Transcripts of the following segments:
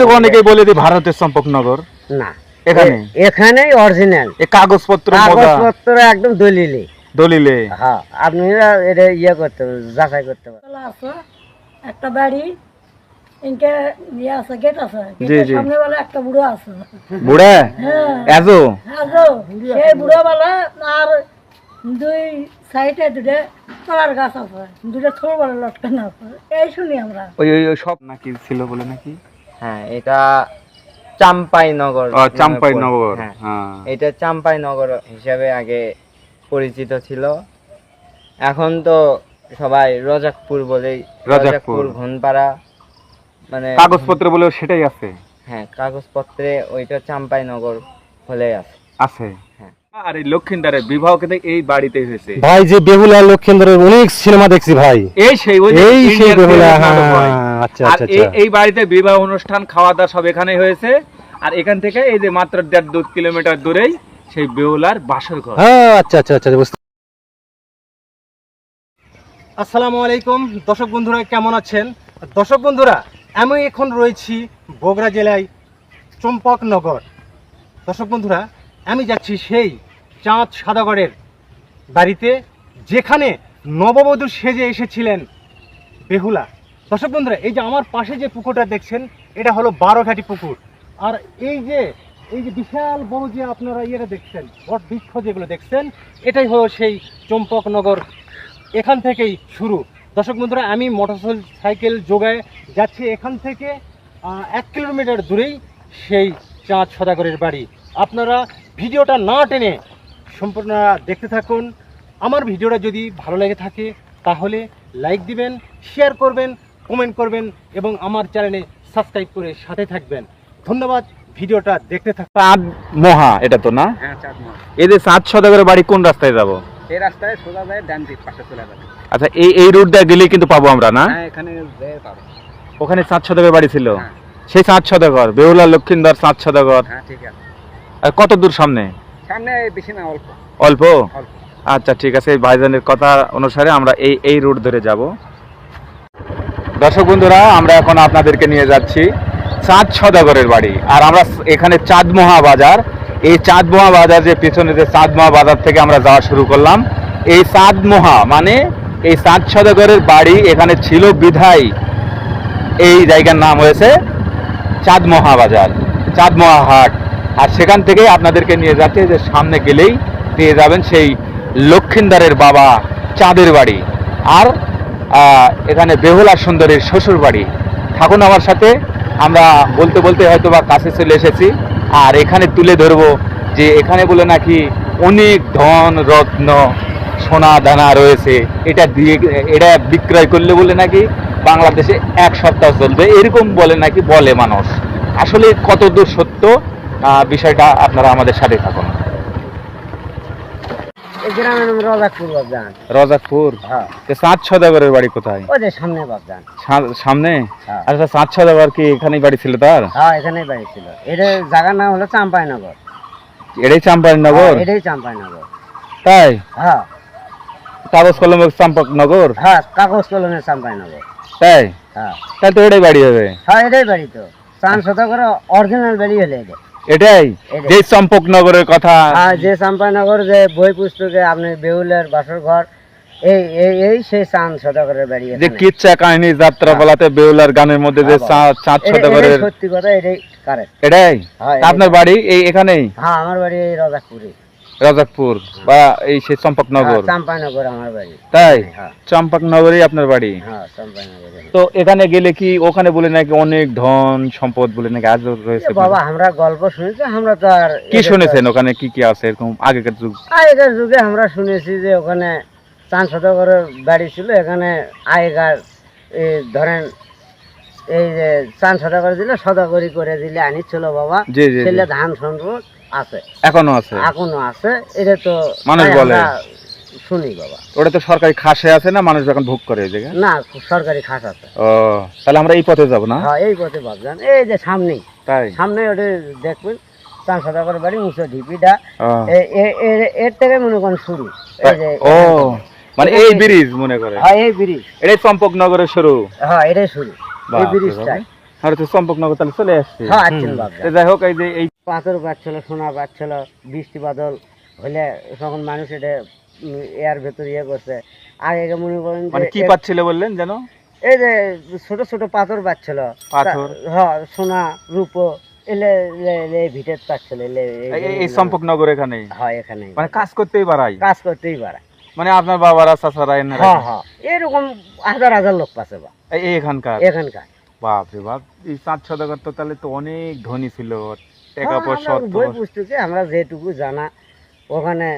তো অনেকেই বলে যে ভারতের চম্পকনগর। না। এখানে? এখানেই অরিজিনাল এ কাগজপত্র কাগজপত্র একদম দলিলি। দলিলে? হ্যাঁ আপনারা এটা ইয়ে করতে যাচাই করতে পারেন একটা বাড়ি ইনকে ইয়ে আছে গেট আছে। জি, গেটের জি। সামনে বেলা একটা বুড়ো আছে। বুড়া? হ্যাঁ। এজো? আজও সেই বুড়ো বেলা আর দুই সাইডে দুটো কলার গাছ আছে দুটো ছোট বড় লটকানো আছে। এই শুনি আমরা। ওই ওই ওই সব নাকি ছিল বলে নাকি? হ্যাঁ এটা চাম্পাই নগর চাম্পাই নগর হ্যাঁ হ্যাঁ। এটা চাম্পাই নগর হিসাবে আগে পরিচিত ছিল। এখন তো সবাই রজাকপুর বলেই রজাকপুর। ঘনপাড়া মানে কাগজপত্র বলেও সেটাই আছে। হ্যাঁ কাগজপত্রে ওইটা চাম্পাই নগর হলে আছে। আছে। হ্যাঁ। আর এই লক্ষিন্দারের বিবাহ কিন্তু এই বাড়িতে হয়েছে। ভাই যে বেহুলা লক্ষেন্দ্রের অনেক সিনেমা দেখছি ভাই। এই সেই ওই এই সেই বেহুলা হ্যাঁ। আর আচ্ছা এই আচ্ছা। এই বাড়িতে বিবাহ অনুষ্ঠান খাওয়া দাওয়া সব এখানেই হয়েছে। আর এখান থেকে এই যে মাত্র দেড় দু কিলোমিটার দূরেই সেই বেহুলার বাসর ঘর। হ্যাঁ আচ্ছা আচ্ছা আচ্ছা বুঝতে আসসালামু আলাইকুম। দর্শক বন্ধুরা কেমন আছেন? দর্শক বন্ধুরা আমি এখন রয়েছি বগুড়া জেলায় চম্পকনগর দর্শক বন্ধুরা আমি যাচ্ছি সেই চাঁদ সাদাগড়ের বাড়িতে যেখানে নববধূ সেজে এসেছিলেন বেহুলা। দর্শক বন্ধুরা, এই যে আমার পাশে যে পুকুরটা দেখছেন, এটা হলো বারোঘাটি পুকুর। আর এই যে এই যে বিশাল বড় যে আপনারা ইয়েটা দেখছেন, বট বৃক্ষ যেগুলো দেখছেন, এটাই হলো সেই চম্পকনগর এখান থেকেই শুরু। দর্শক বন্ধুরা, আমি মোটর সাইকেল যোগায় যাচ্ছি এখান থেকে এক কিলোমিটার দূরেই সেই চাঁদ সদাগরের বাড়ি। আপনারা ভিডিওটা না টেনে সম্পূর্ণ দেখতে থাকুন। আমার ভিডিওটা যদি ভালো লেগে থাকে, তাহলে লাইক দিবেন, শেয়ার করবেন কমেন্ট করবেন এবং আমার চ্যানেলে সাবস্ক্রাইব করে সাথে থাকবেন। ধন্যবাদ ভিডিওটা দেখতে থাকুন চাঁদ মহা এটা তো না? হ্যাঁ চাঁদমা এই যে চাঁদ সদাগরের বাড়ি কোন রাস্তায় যাব? এই রাস্তায় সোজা যায় ডান দিক পাশে চলে যাবে। আচ্ছা এই এই রুট দিয়ে গেলেই কিন্তু পাবো আমরা না? হ্যাঁ এখানে যেয়ে পাবে। ওখানে চাঁদ সদাগরের বাড়ি ছিল? হ্যাঁ। সেই চাঁদ সদাগর বেহুলা লক্ষিন্দর চাঁদ সদাগর। হ্যাঁ ঠিক আছে। আর কত দূর সামনে? সামনে বেশি না অল্প। অল্প? আচ্ছা ঠিক আছে এই ভাইজানের কথা অনুসারে আমরা এই এই রুট ধরে যাব। দর্শক বন্ধুরা, আমরা এখন আপনাদেরকে নিয়ে যাচ্ছি চাঁদ সদাগরের বাড়ি। আর আমরা এখানে চাঁদমহা বাজার এই চাঁদমহা বাজার যে পেছনে যে চাঁদমহা বাজার থেকে আমরা যাওয়া শুরু করলাম, এই চাঁদমহা মানে এই চাঁদ সদাগরের বাড়ি এখানে ছিল বিধায় এই জায়গার নাম হয়েছে চাঁদমহা বাজার চাঁদমহা হাট আর সেখান থেকে আপনাদেরকে নিয়ে যাচ্ছে যে সামনে গেলেই পেয়ে যাবেন সেই লক্ষিন্দারের বাবা চাঁদের বাড়ি। আর এখানে বেহুলা সুন্দরীর শ্বশুর বাড়ি থাকুন আমার সাথে, আমরা বলতে বলতে হয়তো বা কাছে চলে এসেছি। আর এখানে তুলে ধরবো যে এখানে বলে নাকি অনেক ধন, রত্ন, সোনা, দানা রয়েছে। এটা দিয়ে, এটা বিক্রয় করলে বলে নাকি বাংলাদেশে এক সপ্তাহ চলবে। এরকম বলে নাকি বলে মানুষ। আসলে কতদূর সত্য বিষয়টা আপনারা আমাদের সাথে থাকুন। গ্রামের নাম রাজাপুর বাবজান রাজাপুর হ্যাঁ। চাঁদ সদাগরের বাড়ি কোথায়? ওই যে সামনে বাবজান সামনে? হ্যাঁ। আচ্ছা চাঁদ সদাগর কি এখানেই বাড়ি ছিল তার? হ্যাঁ এখানেই বাড়ি ছিল। এটা জায়গার নাম হলো চাম্পাইনগর। এটাই চাম্পাইনগর? হ্যাঁ, এটাই চাম্পাইনগর। তাই? হ্যাঁ। কাগজ কলমের চাম্পকনগর হ্যাঁ কাগজ কলমের চাম্পাইনগর। তাই? হ্যাঁ। তাই তো এটাই বাড়ি হবে। হ্যাঁ এটাই বাড়ি তো। চান শতকর অরিজিনাল বাড়ি হলে এটা। এটাই? যে চম্পকনগরের কথা। যে যে নগর যে বই পুস্তকে আপনি বেহুলের বাসর ঘর এই এই এই সেই বাড়ি যে এখানে। কিচ্ছা কাহিনী যাত্রা বলাতে বেউলার গানের মধ্যে যে হ্যাঁ, চাঁদ চাঁদ সদাগরের সত্যি কথা এটাই কারেক্ট এটাই? হ্যাঁ, আপনার বাড়ি এই এখানেই? হ্যাঁ আমার বাড়ি এই রাজাপুরে রাজাকপুর বা এই সে চম্পকনগর। চাম্পাইনগর আমার বাড়ি। তাই? হ্যাঁ। চম্পকনগরই আপনার বাড়ি? হ্যাঁ তো এখানে গেলে কি ওখানে বলে নাকি অনেক ধন সম্পদ বলে নাকি আজও রয়েছে বাবা আমরা গল্প শুনেছি আমরা তো আর কি শুনেছেন ওখানে? কি কি আছে এরকম আগেকার যুগ? আগেকার যুগে আমরা শুনেছি যে ওখানে চান শতকরের বাড়ি ছিল এখানে আগেকার ধরেন এই যে চান শতকর দিলে শতকরি করে দিলে আনিছিল বাবা। ছেলে ধান সম্পদ। আছে। এখনও আছে? এখনও আছে। এটা তো মানুষ বলে। শুনি বাবা। ওটা তো সরকারি খাসে আছে না? মানুষ এখন ভোগ করে এই না সরকারি খাস আছে। ও তাহলে আমরা এই পথে যাব না? হ্যাঁ এই পথে ভাবছেন এই যে সামনেই। তাই? সামনে ওটা দেখবেন বাড়ি ঢিপিটা এর থেকে মনে করেন শুরু। ও মানে এই ব্রিজ মনে করে। হ্যাঁ এই ব্রিজ। এটাই চম্পকনগরের শুরু। হ্যাঁ এটাই শুরু। এই বাপরে আর তো চম্পকনগর তাহলে চলে আসছে। হ্যাঁ যাই হোক এই যে এই পাথর পাচ্ছিল সোনা পাচ্ছিল বৃষ্টি বাদল হলে তখন মানুষ এটা এর ভেতর ইয়ে করছে। আগে মনে করেন মানে কি পাচ্ছিল বললেন যেন? এই যে ছোট ছোট পাথর পাচ্ছিল পাথর? হ্যাঁ সোনা রূপো এলে এলে- ভিটের পাচ্ছিল এলে এই- এখানে হয় এখানে মানে কাজ করতেই পারাই কাজ করতেই পারে মানে আপনার বাবারা চাচারা এনারা হ্যাঁ হ্যাঁ এরকম হাজার হাজার লোক পাচ্ছে বা। এখানকার? এখানকার। বাপ রে বাপ এই সদাগর তো তাহলে তো অনেক ধনী ছিল। টাকা হ্যাঁ, পয়সা বই পুস্তকে আমরা যেটুকু জানা ওখানে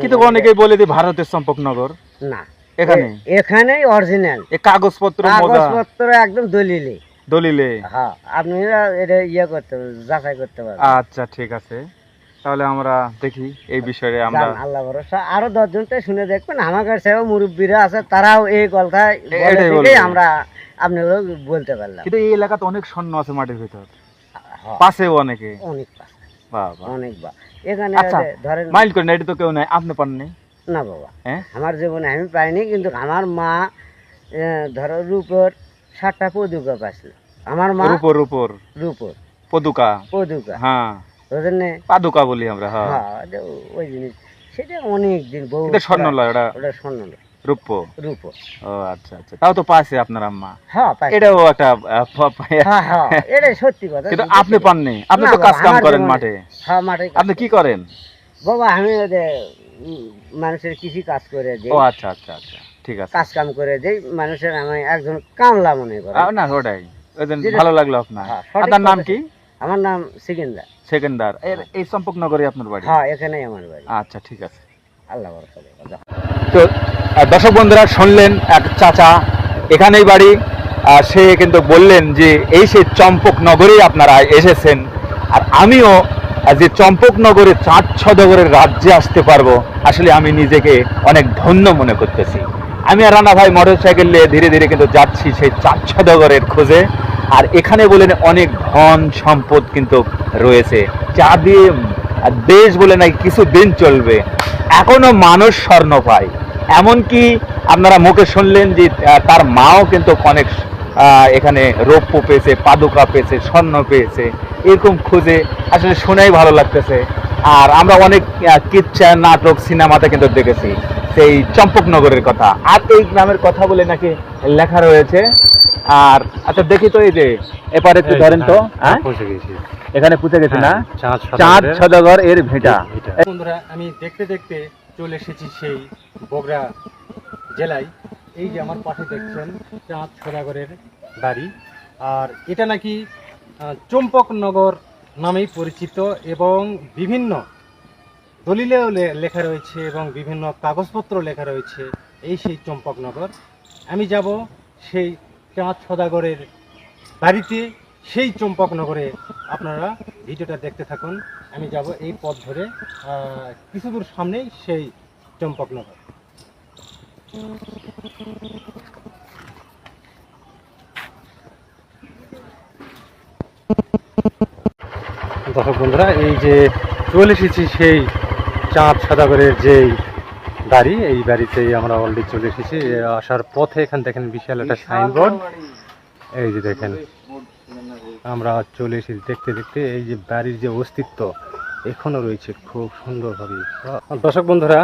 কিন্তু অনেকেই বলে যে ভারতের চম্পকনগর। না। এখানে? এ- এখানেই অরিজিনাল এই কাগজপত্র কাগজপত্র একদম দলিলে। দলিলে? হ্যাঁ আপনারা এটা ইয়ে করতে যাচাই করতে পারবেন। আচ্ছা ঠিক আছে। তাহলে আমরা দেখি এই বিষয়ে আমরা আল্লাহ ভরসা। আরও দশজনটা শুনে দেখবেন আমার কাছেও মুরব্বীরা আছে তারাও এই কথাই বলবে। আমরা আপনাদের বলতে পারলাম। কিন্তু এই এলাকাতে অনেক স্বর্ণ আছে মাটির ভিতর। হ্যাঁ, পাশেও অনেকে। অনেক পাস, বাবা। অনেক বা এখানে আচ্ছা, ধরেন মাইন্ড করেন এটা তো কেউ নাই আপনি পাননি? না বাবা। হ্যাঁ? আমার জীবনে আমি পাইনি কিন্তু আমার মা ধরো রূপর সাতটা পদুকা পাইছিল। আমার মা রূপর রূপর। রূপর। পদুকা? পদুকা। হ্যাঁ। ওই জন্য পাদুকা বলি আমরা হ্যাঁ। হ্যাঁ ওই জিনিস। সেটা অনেক দিন বহু এটা স্বর্ণ লয় ওটা ওটা স্বর্ণ রূপ? ও আচ্ছা আচ্ছা। তাও তো আপনার আম্মা। হ্যাঁ এটাও একটা হ্যাঁ হ্যাঁ এটাই সত্যি কথা কিন্তু আপনি পাননি। আপনি তো কাজ কাম করেন মাঠে। হ্যাঁ মাঠে আপনি কি করেন? বাবা আমি মানুষের কৃষি কাজ করে দিই। ও আচ্ছা আচ্ছা আচ্ছা। ঠিক আছে। কাজ কাম করে দিই মানুষের আমি একজন কামলা মনে করে। না ওটাই। ভালো লাগল আপনার। হ্যাঁ, আপনার নাম। কি? আমার নাম সিকিন্দার। সেকেন্দার। এর এই চম্পকনগরে আপনার বাড়ি? হ্যাঁ এখানেই আমার বাড়ি। আচ্ছা ঠিক আছে। তো দর্শক বন্ধুরা শুনলেন এক চাচা, এখানেই বাড়ি। সে কিন্তু বললেন যে, এই সেই চম্পকনগরেই আপনারা এসেছেন। আর আমিও যে চম্পকনগরে চাঁদ ছদগরের রাজ্যে আসতে পারব, আসলে আমি নিজেকে অনেক ধন্য মনে করতেছি। আমি আর রানা ভাই মোটর সাইকেল নিয়ে ধীরে ধীরে কিন্তু যাচ্ছি সেই চাঁদ ছদগরের খোঁজে। আর এখানে বলেন অনেক ধন সম্পদ কিন্তু রয়েছে। যা দিয়ে আর দেশ বলে নাকি কিছু দিন চলবে। এখনও মানুষ স্বর্ণ পায়। এমনকি আপনারা মুখে শুনলেন যে তার মাও কিন্তু অনেক এখানে রৌপ্য পেয়েছে, পাদুকা পেয়েছে, স্বর্ণ পেয়েছে। এরকম খুঁজে আসলে শোনাই ভালো লাগতেছে। আর আমরা অনেক কিচ্ছা, নাটক, সিনেমাতে কিন্তু দেখেছি। সেই চম্পকনগরের কথা। আর এই গ্রামের কথা বলে নাকি লেখা রয়েছে আর আচ্ছা দেখি তো এই যে এপারে একটু ধরেন তো হ্যাঁ এখানে পুঁতে গেছি না? চাঁদ চাঁদ সদাগর এর ভেটা। বন্ধুরা আমি দেখতে দেখতে চলে এসেছি সেই বগুড়া জেলায়। এই যে আমার পাশে দেখছেন চাঁদ সদাগরের বাড়ি। আর এটা নাকি আহ, চম্পকনগর নামেই পরিচিত এবং বিভিন্ন দলিলেও লে- লেখা রয়েছে এবং বিভিন্ন কাগজপত্র লেখা রয়েছে এই সেই চম্পকনগর আমি যাব সেই চাঁদ সদাগরের বাড়িতে সেই চম্পকনগরে আপনারা ভিডিওটা দেখতে থাকুন। আমি যাব এই পথ ধরে কিছু দূর সামনেই সেই চম্পকনগর দর্শক বন্ধুরা, এই যে চলে এসেছি সেই চাঁদ সদাগরের যেই বাড়ি এই বাড়িতেই আমরা অলরেডি চলে এসেছি। আসার পথে এখান দেখেন বিশাল একটা সাইনবোর্ড এই যে দেখেন আমরা চলে এসেছি দেখতে দেখতে এই যে বাড়ির যে অস্তিত্ব এখনও রয়েছে খুব সুন্দরভাবে। দর্শক বন্ধুরা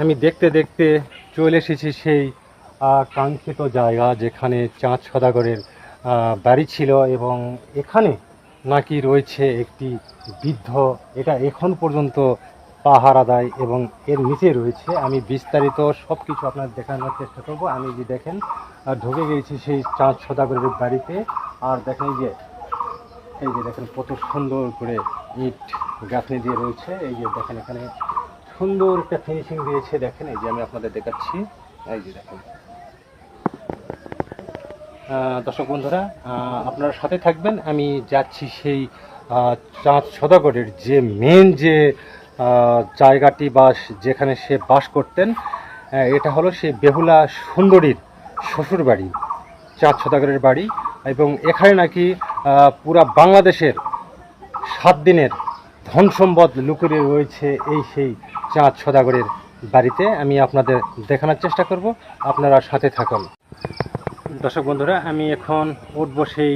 আমি দেখতে দেখতে চলে এসেছি সেই কাঙ্ক্ষিত জায়গা যেখানে চাঁদ সদাগরের বাড়ি ছিল এবং এখানে নাকি রয়েছে একটি বৃদ্ধ। এটা এখন পর্যন্ত পাহারা দেয় এবং এর নিচে রয়েছে, আমি বিস্তারিত সব কিছু আপনার দেখানোর চেষ্টা করব। আমি যে দেখেন ঢুকে গিয়েছি সেই চাঁদ সদাগরের বাড়িতে। আর দেখেন যে, এই যে দেখেন কত সুন্দর করে ইট গাঁথনি দিয়ে রয়েছে। এই যে দেখেন এখানে সুন্দর একটা ফিনিশিং দিয়েছে। দেখেন, এই যে আমি আপনাদের দেখাচ্ছি। এই যে দেখেন। দর্শক বন্ধুরা আপনারা সাথে থাকবেন। আমি যাচ্ছি সেই চাঁদ সদাগরের যে মেন যে জায়গাটি বা যেখানে সে বাস করতেন এটা হলো সেই বেহুলা সুন্দরীর শ্বশুর বাড়ি চাঁদ সদাগরের বাড়ি এবং এখানে নাকি পুরা বাংলাদেশের সাত দিনের ধন সম্পদ লুকুরে রয়েছে এই সেই চাঁদ সদাগরের বাড়িতে। আমি আপনাদের দেখানোর চেষ্টা করব, আপনারা সাথে থাকুন। দর্শক বন্ধুরা, আমি এখন উঠবো সেই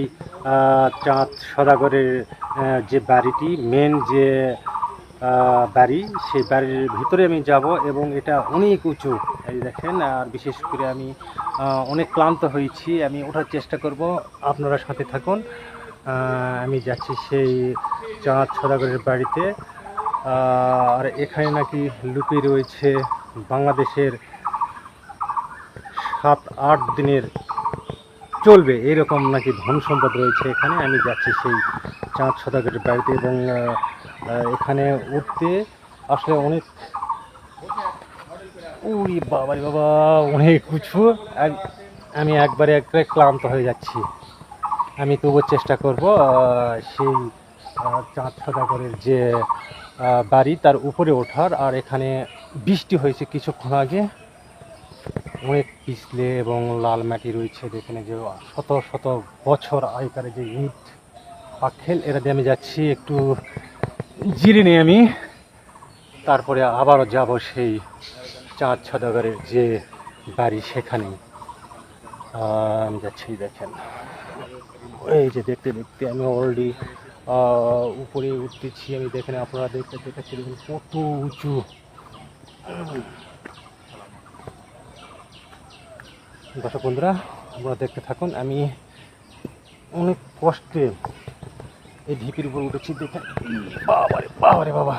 চাঁদ সদাগরের যে বাড়িটি মেন যে বাড়ি, সেই বাড়ির ভিতরে আমি যাব এবং এটা অনেক উঁচু। এই দেখেন, আর বিশেষ করে আমি অনেক ক্লান্ত হয়েছি। আমি ওঠার চেষ্টা করব। আপনারা সাথে থাকুন। আমি যাচ্ছি সেই চাঁদ সদাগরের বাড়িতে। আর এখানে নাকি লুকিয়ে রয়েছে বাংলাদেশের সাত, আট দিনের চলবে। এরকম নাকি ধন সম্পদ রয়েছে এখানে। আমি যাচ্ছি সেই চাঁদ সদাগরের বাড়িতে এবং এখানে উঠতে আসলে অনেক উই বাবা বাবা, অনেক এক- আমি একবারে একবারে ক্লান্ত হয়ে যাচ্ছি। আমি তবুও চেষ্টা করব সেই চাঁদ সদাগরের যে বাড়ি তার উপরে ওঠার। আর এখানে বৃষ্টি হয়েছে কিছুক্ষণ আগে। অনেক পিছলে এবং লাল মাটি রয়েছে, যেখানে যে শত শত বছর আগেকার যে ইট পাখেল এরা দিয়ে আমি যাচ্ছি একটু জিরে নিয়ে আমি। তারপরে আবারও যাব সেই চাঁদ সদাগরের যে বাড়ি সেখানে আমি যাচ্ছি, দেখেন। এই যে দেখতে দেখতে আমি অলরেডি উপরে উঠতেছি। আমি দেখেন আপনারা দেখতে দেখাচ্ছি দেখুন কত উঁচু। দর্শক বন্ধুরা, আপনারা দেখতে থাকুন। আমি অনেক কষ্টে এই ঢিপির উপর উঠেছি দেখে। বাবারে বাবারে বাবা।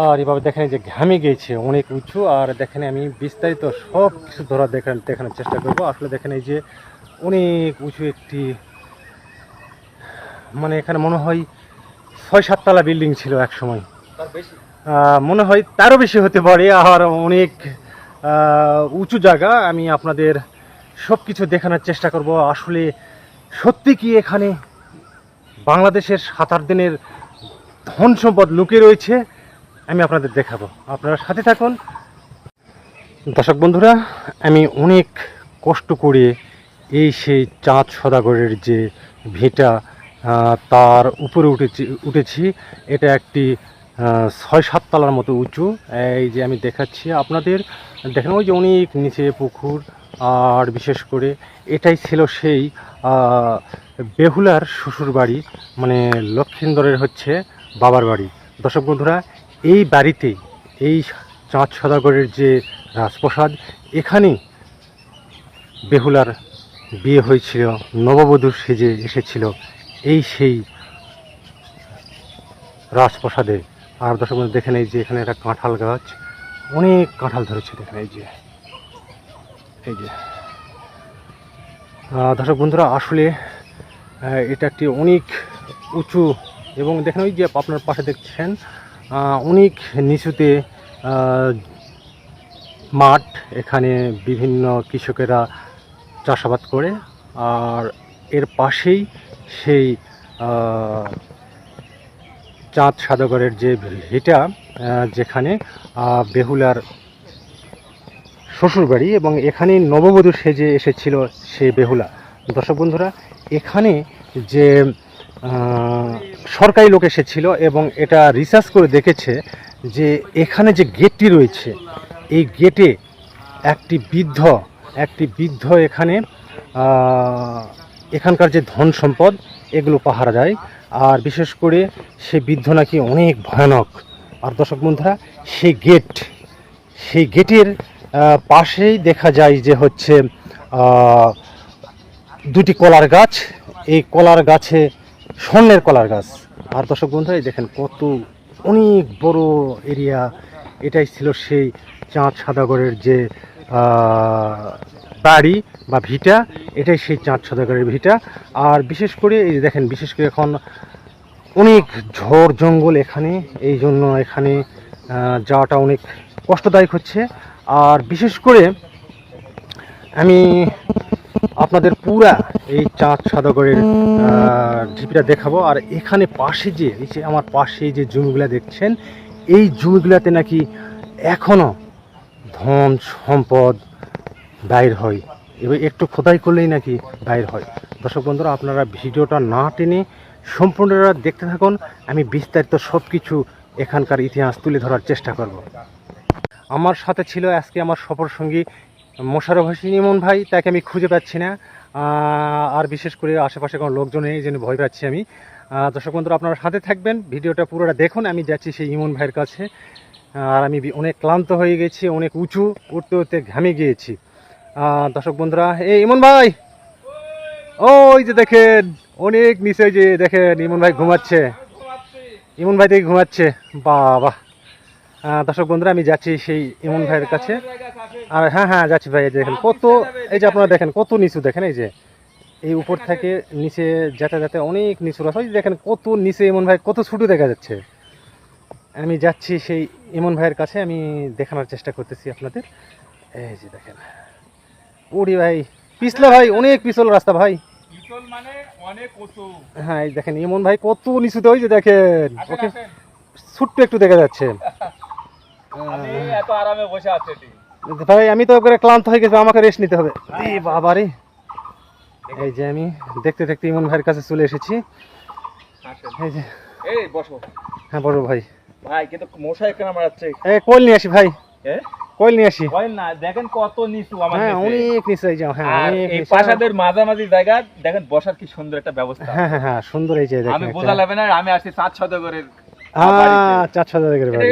আর এভাবে দেখেন এই যে ঘামে গিয়েছে অনেক উঁচু। আর দেখেন আমি বিস্তারিত সব কিছু ধরা দেখান দেখানোর চেষ্টা করব। আসলে দেখেন এই যে অনেক উঁচু একটি মানে এখানে মনে হয় ছয় সাততলা বিল্ডিং ছিল এক সময় মনে হয় তারও বেশি হতে পারে। আর অনেক উঁচু জায়গা। আমি আপনাদের সব কিছু দেখানোর চেষ্টা করব। আসলে সত্যি কি এখানে বাংলাদেশের সাত আট দিনের ধন সম্পদ লুকিয়ে রয়েছে, আমি আপনাদের দেখাবো। আপনারা সাথে থাকুন। দর্শক বন্ধুরা, আমি অনেক কষ্ট করে এই সেই চাঁদ সদাগরের যে ভিটা তার উপরে উঠেছি উঠেছি, এটা একটি ছয় সাত তলার মতো উঁচু। এই যে আমি দেখাচ্ছি আপনাদের, দেখেন ওই যে অনেক নিচে পুকুর আর বিশেষ করে এটাই ছিল সেই বেহুলার শ্বশুর বাড়ি মানে লক্ষিন্দরের হচ্ছে বাবার বাড়ি। দর্শক বন্ধুরা, এই বাড়িতে, এই চাঁদ সদাগরের যে রাজপ্রসাদ এখানেই বেহুলার বিয়ে হয়েছিল নববধূ সেজে এসেছিল, এই সেই রাজপ্রসাদে। আর দর্শক বন্ধু দেখেন এই যে এখানে একটা কাঁঠাল গাছ, অনেক কাঁঠাল ধরেছে দেখে নেই যে। এই যে। দর্শক বন্ধুরা, আসলে এটা একটি অনেক উঁচু এবং দেখেন ওই যে আপনার পাশে দেখছেন অনেক নিচুতে মাঠ, এখানে বিভিন্ন কৃষকেরা চাষাবাদ করে, আর এর পাশেই সেই চাঁদ সাদাগরের যে ভিটা যেখানে বেহুলার শ্বশুরবাড়ি এবং এখানে নববধূ সেজে এসেছিল সে বেহুলা। দর্শক বন্ধুরা, এখানে যে সরকারি লোক এসেছিল এবং এটা রিসার্চ করে দেখেছে যে এখানে যে গেটটি রয়েছে, এই গেটে একটি বৃদ্ধ একটি বৃদ্ধ এখানে এখানকার যে ধন সম্পদ, এগুলো পাহারা দেয়। আর বিশেষ করে সে বৃদ্ধ নাকি অনেক ভয়ানক। আর দর্শক বন্ধুরা, সেই গেট, সেই গেটের পাশেই দেখা যায় যে হচ্ছে দুটি কলার গাছ। এই কলার গাছে স্বর্ণের কলার গাছ। আর দর্শক বন্ধুরা দেখেন কত অনেক বড় এরিয়া। এটাই ছিল সেই চাঁদ সাদাগরের যে বাড়ি বা ভিটা। এটাই সেই চাঁদ সাদাগরের ভিটা। আর বিশেষ করে, এই দেখেন, বিশেষ করে এখন অনেক ঝড় জঙ্গল এখানে। এই জন্য এখানে যাওয়াটা অনেক কষ্টদায়ক হচ্ছে। আর বিশেষ করে আমি আপনাদের পুরা এই চাঁদ সাদাগরের ঢিপিটা দেখাবো। আর এখানে পাশে যে যে আমার পাশে যে জমিগুলা দেখছেন, এই জমিগুলাতে নাকি এখনও ধন সম্পদ বাইর হয়। এবার একটু খোদাই করলেই নাকি বাইর হয়। দর্শক বন্ধুরা, আপনারা ভিডিওটা না টেনে সম্পূর্ণরা দেখতে থাকুন। আমি বিস্তারিত সব কিছু এখানকার ইতিহাস তুলে ধরার চেষ্টা করব। আমার সাথে ছিল আজকে আমার সফর সঙ্গী মোশারফ হোসেন ইমন ভাই, তাকে আমি খুঁজে পাচ্ছি না। আর বিশেষ করে আশেপাশে কোনো লোকজন নেই জন্য ভয় পাচ্ছি আমি। দর্শক বন্ধুরা, আপনারা সাথে থাকবেন। ভিডিওটা পুরোটা দেখুন, আমি যাচ্ছি সেই ইমন ভাইয়ের কাছে। আর আমি অনেক ক্লান্ত হয়ে গেছি, অনেক উঁচু, উঠতে উঠতে ঘামে গিয়েছি। দর্শক বন্ধুরা, এই ইমন ভাই! ওই যে দেখেন, অনেক নিচে যে দেখেন ইমন ভাই ঘুমাচ্ছে। ইমন ভাই থেকে ঘুমাচ্ছে। বাবা! দর্শক বন্ধুরা আমি যাচ্ছি সেই ইমন ভাইয়ের কাছে। আর হ্যাঁ হ্যাঁ যাচ্ছি ভাই দেখেন কত এই যে আপনারা দেখেন কত নিচু দেখেন এই যে। এই উপর থেকে নিচে যেতে যেতে অনেক নিচু রাস্তা। দেখেন কত নিচে ইমন ভাই কত ছোটো দেখা যাচ্ছে। আমি যাচ্ছি সেই ইমন ভাইয়ের কাছে আমি দেখানোর চেষ্টা করতেছি আপনাদের। এই যে দেখেন। ওরে ভাই পিছলা ভাই অনেক পিছল রাস্তা ভাই। হ্যাঁ এই দেখেন ইমন ভাই কত নিচুতে ওই যে দেখেন ওকে ছোট্ট একটু দেখা যাচ্ছে। এত আরামে বসে আছি ভাই আমি তো ক্লান্ত হয়ে গেছি আমাকে রেস্ট নিতে হবে। এই বাবা রে এই যে আমি দেখতে দেখতে ইমন ভাইয়ের কাছে চলে এসেছি। এই যে। এই বসো। হ্যাঁ বড় ভাই। ভাই কিন্তু মশাই কেন মারাচ্ছে এই কোয়েল নিয়ে আসি ভাই। হ্যাঁ কোয়েল নিয়ে আসি। না দেখেন কত নিচু আমার হ্যাঁ অনেক নিচে এই হ্যাঁ এই প্রাসাদের মাঝামাঝি জায়গা দেখেন বসার কি সুন্দর একটা ব্যবস্থা। হ্যাঁ হ্যাঁ হ্যাঁ সুন্দর এই যে দেখেন আমি বোঝা লাগবে না আমি আসছি চার ছদগরের আহ, চার করে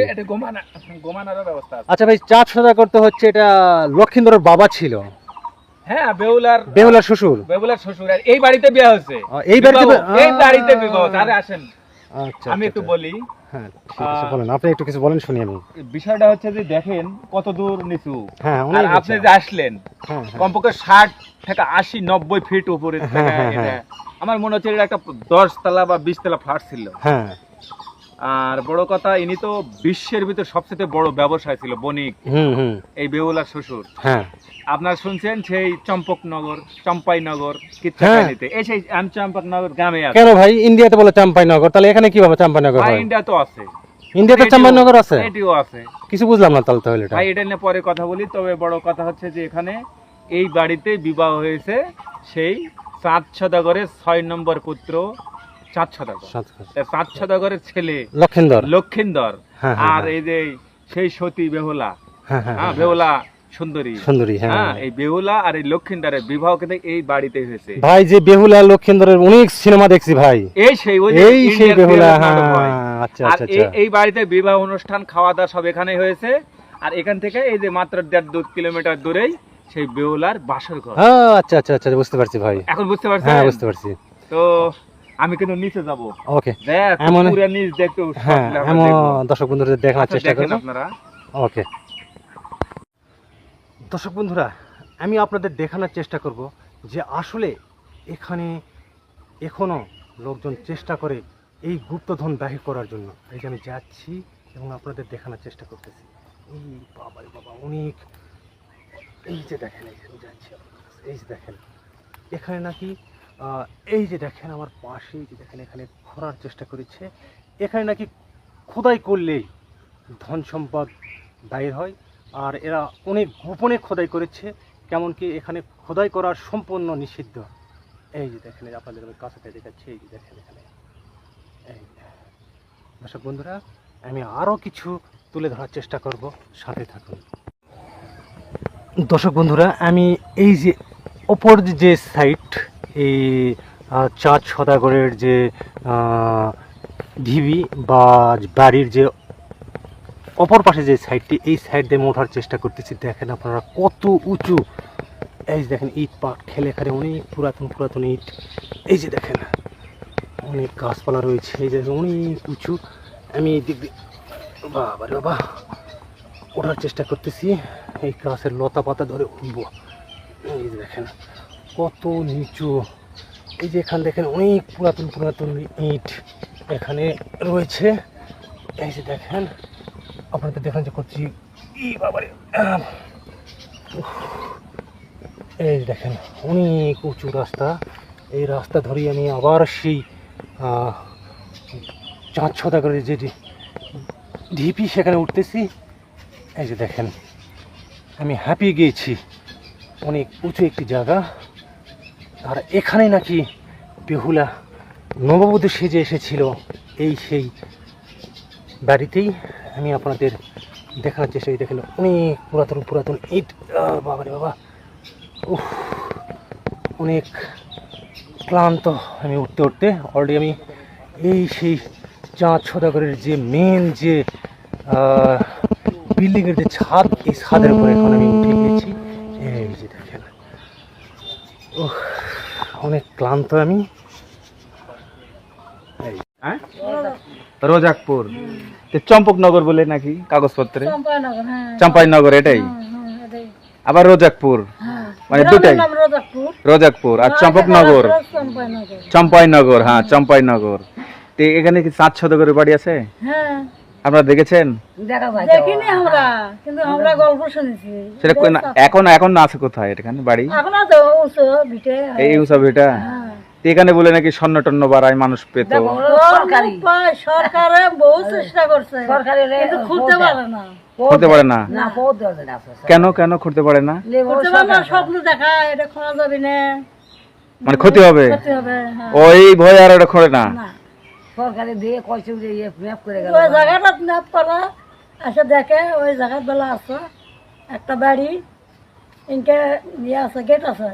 আচ্ছা ভাই চার ছয় করতে হচ্ছে এটা লক্ষিন্দরের বাবা ছিল। হ্যাঁ বেউলার বেহুলার শ্বশুর। বেউলার শ্বশুর আর এই বাড়িতে বিয়ে হয়েছে। এই বাড়িতে এই বাড়িতে বিবাহ আরে আসেন। আচ্ছা আমি একটু আচ্ছা, বলি হ্যাঁ ঠিক আছে বলেন আপনি একটু কিছু বলেন শুনি আমি। বিষয়টা হচ্ছে যে দেখেন কত দূর নিচু। হ্যাঁ আর আপনি যে আসলেন হ্যাঁ হ্যাঁ। কমপক্ষে ষাট থেকে আশি নব্বই ফিট উপরে হ্যাঁ। আমার মনে হচ্ছে এটা একটা দশ তলা বা বিশ তলা ফ্ল্যাট ছিল। হ্যাঁ। আর বড় কথা ইনি তো বিশ্বের ভিতর সবচেয়ে বড় ব্যবসায় ছিল বণিক। এই বেউলার শ্বশুর। হ্যাঁ। আপনার শুনছেন সেই চম্পকনগর চম্পাইনগর হ্যাঁ। এই সেই আম চম্পকনগর গ্রামে আছে। কেন ভাই? ইন্ডিয়াতে বলে চাম্পাইনগর। তাহলে এখানে কীভাবে চাম্পাইনগর হয়? ইন্ডিয়া তো আছে। ইন্ডিয়াতে এটিও- চাম্পাইনগর আছে? এটিও আছে। কিছু বুঝলাম না তাহলে তাহলে এটা। ভাই এটা নিয়ে পরে কথা বলি। তবে বড় কথা হচ্ছে যে এখানে এই বাড়িতে বিবাহ হয়েছে সেই চাঁদ সদাগরের ছয় নম্বর পুত্র চাঁদ সদাগর। সদাগরের ছেলে লক্ষিন্দর। লক্ষিন্দর। হ্যাঁ, হ্যাঁ, আর হ্যাঁ। এই যে সেই সতী বেহুলা। হ্যাঁ। বেহুলা সুন্দরী। সুন্দরী এই বেহুলা আর এই লক্ষিন্দারের বিবাহ কিন্তু এই বাড়িতে হয়েছে। ভাই যে বেহুলা লক্ষিন্দরের অনেক সিনেমা দেখছি ভাই। এই সেই এই সেই বেহুলা সিরিয়াল নাটক। আচ্ছা আচ্ছা এই বাড়িতে বিবাহ অনুষ্ঠান খাওয়া দাওয়া সব এখানেই হয়েছে। আর এখান থেকে এই যে মাত্র দেড় দু কিলোমিটার দূরেই সেই বেহুলার বাসর ঘর। আচ্ছা আচ্ছা আচ্ছা বুঝতে পারছি ভাই। এখন বুঝতে পারছেন? হ্যাঁ বুঝতে পারছি। তো আমি কিন্তু নিচে যাব। ওকে এমন- পুরো নিচ দেখতে হ্যাঁ এমন দর্শক বন্ধুদের দেখানোর চেষ্টা দেখেন করব আপনারা। ওকে দর্শক বন্ধুরা আমি আপনাদের দেখানোর চেষ্টা করব যে আসলে এখানে এখনও লোকজন চেষ্টা করে এই গুপ্তধন বাহির করার জন্য। এই যে আমি যাচ্ছি এবং আপনাদের দেখানোর চেষ্টা করতেছি। এই বাবা বাবা অনেক এই যে দেখেন এই যে যাচ্ছি এই যে দেখেন এখানে নাকি এই যে দেখেন আমার পাশে যে দেখেন এখানে খোঁড়ার চেষ্টা করেছে। এখানে নাকি খোদাই করলেই ধন সম্পদ দায়ের হয়, আর এরা অনেক গোপনে খোদাই করেছে কেমন কি এখানে খোদাই করার সম্পূর্ণ নিষিদ্ধ। এই যে দেখেন আপনাদের আমি কাছাতে দেখাচ্ছি এই যে দেখেন এখানে। এই। দর্শক বন্ধুরা, আমি আরও কিছু তুলে ধরার চেষ্টা করব, সাথে থাকুন। দর্শক বন্ধুরা, আমি এই যে অপর যে সাইট এই চার সদাগরের যে ঢিবি বা বাড়ির যে অপর পাশে যে সাইডটি, এই সাইড দিয়ে ওঠার চেষ্টা করতেছি। দেখেন আপনারা কত উঁচু। এই যে দেখেন ইট পাট খেলে এখানে অনেক পুরাতন পুরাতন ইট। এই যে দেখেন, অনেক গাছপালা রয়েছে। এই যে অনেক উঁচু। আমি এই দিক বাবা রে বাবা। ওঠার চেষ্টা করতেছি। এই গাছের লতা পাতা ধরে উঠব। এই যে দেখেন। কত নিচু। এই যে এখানে দেখেন, অনেক পুরাতন পুরাতন ইট এখানে রয়েছে। এই যে দেখেন, আপনাদের দেখান যে করছি। ই বাবারে এই দেখেন, অনেক উঁচু রাস্তা। এই রাস্তা ধরেই আমি আবার সেই চাঁদ ছদা করে যে ঢিপি সেখানে উঠতেছি। এই যে দেখেন, আমি হাঁপিয়ে গিয়েছি। অনেক উঁচু একটি জায়গা। আর এখানে নাকি বেহুলা নববধূ সেজে এসেছিল। এই সেই বাড়িতেই আমি আপনাদের দেখানোর চেষ্টা দেখেন অনেক পুরাতন পুরাতন। ইট আহ, বাবা। উফ অনেক ক্লান্ত আমি উঠতে উঠতে অলরেডি আমি এই সেই চাঁদ সদাগরের যে মেন যে বিল্ডিংয়ের যে ছাদ এই ছাদের উপরে এখন আমি উঠে গিয়েছি এই যে দেখেন উফ, অনেক ক্লান্ত আমি। হ্যাঁ? রোজাকপুর। তো চম্পকনগর বলে নাকি কাগজপত্রে? চম্পানগর হ্যাঁ। চম্পাইনগর এটাই? হ্যাঁ, আবার রোজাকপুর। হ্যাঁ। মানে দুটাই? রোজাকপুর। রোজাকপুর আর চম্পকনগর। চম্পাইনগর হ্যাঁ চম্পাইনগর তো এখানে কি চাঁদ সদাগরের বাড়ি আছে? হ্যাঁ। আপনারা দেখেছেন? দেখিনি আমরা কিন্তু আমরা গল্প শুনেছি। সেটা কই এখন এখন আছে কোথায়? এখানে বাড়ি? এখন তো উঁচু ভিটে। এই এটা হ্যাঁ। এখানে বলে নাকি স্বর্ণ টন্ন বাড়ায় মানুষ পেত। সরকারি। বহু চেষ্টা করছে। কিন্তু খুলতে পারে না। করতে পারে না? না বহুত দেওয়া যায় না কেন কেন করতে পারে না? স্বপ্ন এটা যাবে মানে ক্ষতি হবে হ্যাঁ। ওই ভয় আর ওটা করে না? না। সরকারি দিয়ে কইছে যে ইয়ে ম্যাপ করে গেল। ওই জায়গাটা ম্যাপ করা আসে দেখে ওই জায়গার বেলা আছে একটা বাড়ি ইনকে ইয়ে আছে গেট আছে।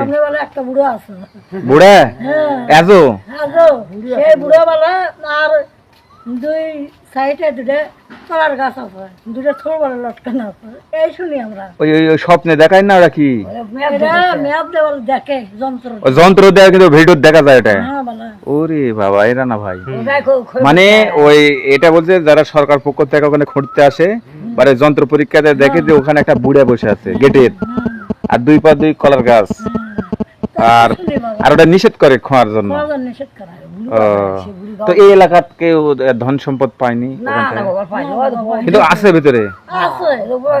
সামনে বেলা একটা বুড়ো আছে। বুড়া? হ্যাঁ। এজো সেই বুড়ো। বেলা আর দুই সাইডে দুটো কলার গাছ আছে দুটো ছোট বড় লটকানো আছে এই শুনি আমরা। ওই ওই স্বপ্নে দেখায় না ওরা কি? ম্যাপ দেওয়াল দেখে যন্ত্র। ওই যন্ত্র দেয় কিন্তু ভিডিও দেখা যায় এটা। হ্যাঁ ওরে বাবা এরা না ভাই। মানে ওই এটা বলছে যারা সরকার পক্ষ থেকে ওখানে খুঁড়তে আসে মানে যন্ত্র পরীক্ষাতে দেখে যে ওখানে একটা বুড়া বসে আছে গেটের। আর দুই পা দুই কলার গাছ। আর আর ওটা নিষেধ করে খোঁয়ার জন্য। তো এই এলাকাত কেউ ধন সম্পদ পায়নি? কিন্তু আছে ভিতরে?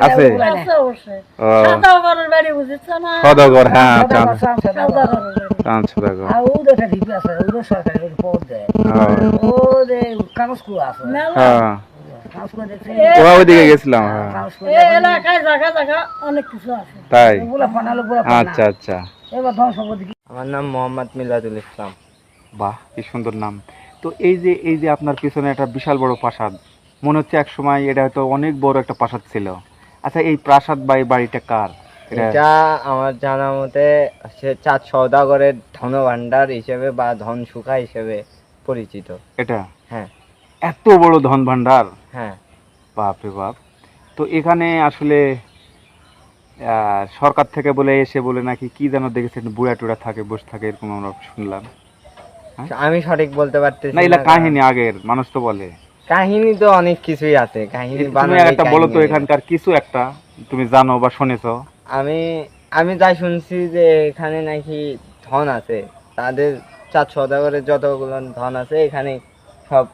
আছে সদাগর হ্যাঁ চাঁদ। সদাগর। হ্যাঁ, ও। যে কাগজ কুয়া আছে। মেলা হ্যাঁ। কাগজ কুয়া দেখছে। এ- ওরা ওইদিকে গেছিলাম হ্যাঁ। কাগজ কুয়া এই এলাকায় জায়গা জায়গা অনেক কিছু আছে। তাই? ওগুলা ফানালো পুরা আচ্ছা আচ্ছা। এবার ধন সম্পত্তি কি? আমার নাম মোহাম্মদ মিলাদুল ইসলাম। বাহ কি সুন্দর নাম। তো এই যে এই যে আপনার পিছনে একটা বিশাল বড় প্রাসাদ মনে হচ্ছে এক সময় এটা হয়তো অনেক বড় একটা প্রাসাদ ছিল। আচ্ছা এই প্রাসাদ বা এই বাড়িটা কার? এটা আমার জানা মতে হচ্ছে চাঁদ সৌদাগরের ধন ভাণ্ডার হিসেবে বা ধন সুখা হিসেবে পরিচিত। এটা? হ্যাঁ। এত বড় ধন ভান্ডার হ্যাঁ। বাপ রে বাপ। তো এখানে আসলে সরকার থেকে বলে এসে বলে নাকি কি যেন দেখেছেন বুড়া টুড়া থাকে বসে থাকে এরকম আমরা শুনলাম। আমি সঠিক বলতে পারতেছি না না, কাহিনী আগের মানুষ তো বলে। কাহিনী তো অনেক কিছুই আছে কাহিনী তুমি একটা বলো তো এখানকার কিছু একটা তুমি জানো বা শুনেছো? আমি আমি যা শুনছি যে এখানে নাকি ধন আছে তাদের চাঁদ সৌদাগরের যতগুলো ধন আছে এখানে সব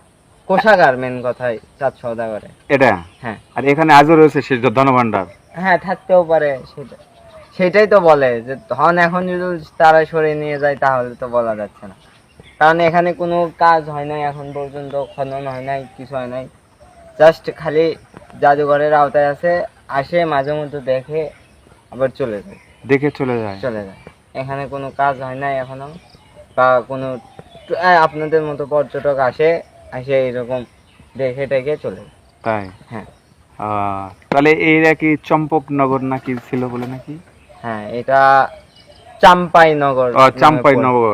কোষাগার মেন কথাই চাঁদ সৌদাগরে এটা? হ্যাঁ। আর এখানে আজও রয়েছে সে ধন ভান্ডার হ্যাঁ থাকতেও পারে সেটা সেটাই তো বলে যে ধন এখন যদি তারা সরিয়ে নিয়ে যায় তাহলে তো বলা যাচ্ছে না। কারণ এখানে কোনো কাজ হয় নাই এখন পর্যন্ত খনন হয় নাই কিছু হয় নাই। জাস্ট খালি জাদুঘরের আওতায় আছে আসে মাঝে মধ্যে দেখে আবার চলে যায়। দেখে চলে যায়। চলে যায়। এখানে কোনো কাজ হয় নাই এখনও বা কোনো আপনাদের মতো পর্যটক আসে আসে এরকম দেখে টেখে চলে যায়। তাই? হ্যাঁ। তাহলে এইটা কি চম্পকনগর নাকি ছিল বলে নাকি? হ্যাঁ এটা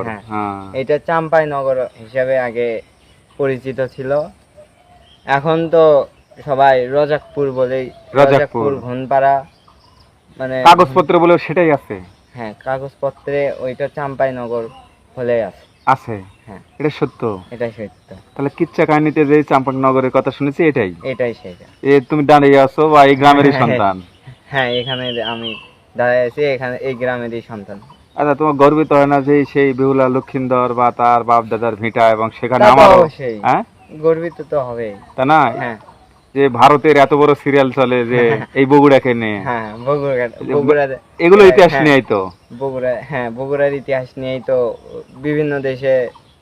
হ্যাঁ। হ্যাঁ। এটা হিসাবে আগে পরিচিত ছিল। এখন তো সবাই রজাকপুর বলেই রজাকপুর। ঘনপাড়া মানে কাগজপত্র বলে সেটাই আছে। হ্যাঁ কাগজপত্রে ওইটা চাম্পাই নগর বলে আছে। আছে হ্যাঁ এটা সত্য। এটাই সত্য। তাহলে কিচ্ছা কাহিনীতে যে চাম্পকনগরের কথা শুনেছি এটাই? এটাই সেটা। এ তুমি দাঁড়িয়ে আছো বা এই গ্রামেরই হ্যাঁ, সন্তান? হ্যাঁ এখানে আমি দাঁড়িয়ে আছি এখানে এই গ্রামেরই সন্তান। আচ্ছা তোমার গর্বিত হয় না যে সেই বেহুলা লক্ষিন্দর বা তার বাপ দাদার ভিটা এবং সেখানে আমারও হ্যাঁ? গর্বিত তো হবেই। তা না? হ্যাঁ। যে ভারতের এত বড় সিরিয়াল চলে যে এই বগুড়াকে নিয়ে হ্যাঁ বগুড়া বগুড়া এগুলো ইতিহাস হ্যাঁ। নিয়েই তো বগুড়া হ্যাঁ বগুড়ার ইতিহাস নিয়েই তো বিভিন্ন দেশে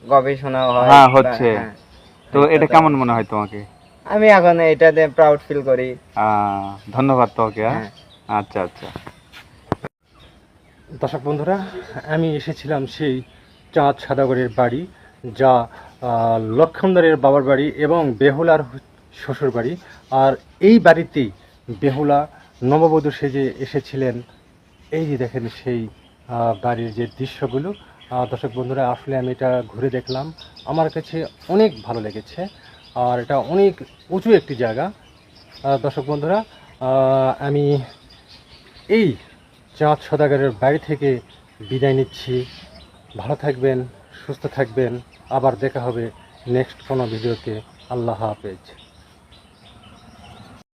গবেষণা হয় হ্যাঁ, হচ্ছে। হ্যাঁ। তো এটা কেমন মনে হয় তোমাকে আমি এখন এটাতে প্রাউড ফিল করি ধন্যবাদ তোমাকে হ্যাঁ? হ্যাঁ আচ্ছা আচ্ছা দর্শক বন্ধুরা আমি এসেছিলাম সেই চাঁদ সাদাগরের বাড়ি যা আহ, লক্ষণদারের বাবার বাড়ি এবং বেহুলার শ্বশুর বাড়ি আর এই বাড়িতেই বেহুলা নববধূ সেজে এসেছিলেন। এই যে দেখেন সেই বাড়ির যে দৃশ্যগুলো। দর্শক বন্ধুরা, আসলে আমি এটা ঘুরে দেখলাম। আমার কাছে অনেক ভালো লেগেছে। আর এটা অনেক উঁচু একটি জায়গা। দর্শক বন্ধুরা আমি এই চাঁদ সদাগরের বাড়ি থেকে বিদায় নিচ্ছি। ভালো থাকবেন, সুস্থ থাকবেন। আবার দেখা হবে নেক্সট কোনো ভিডিওতে। আল্লাহ হাফেজ।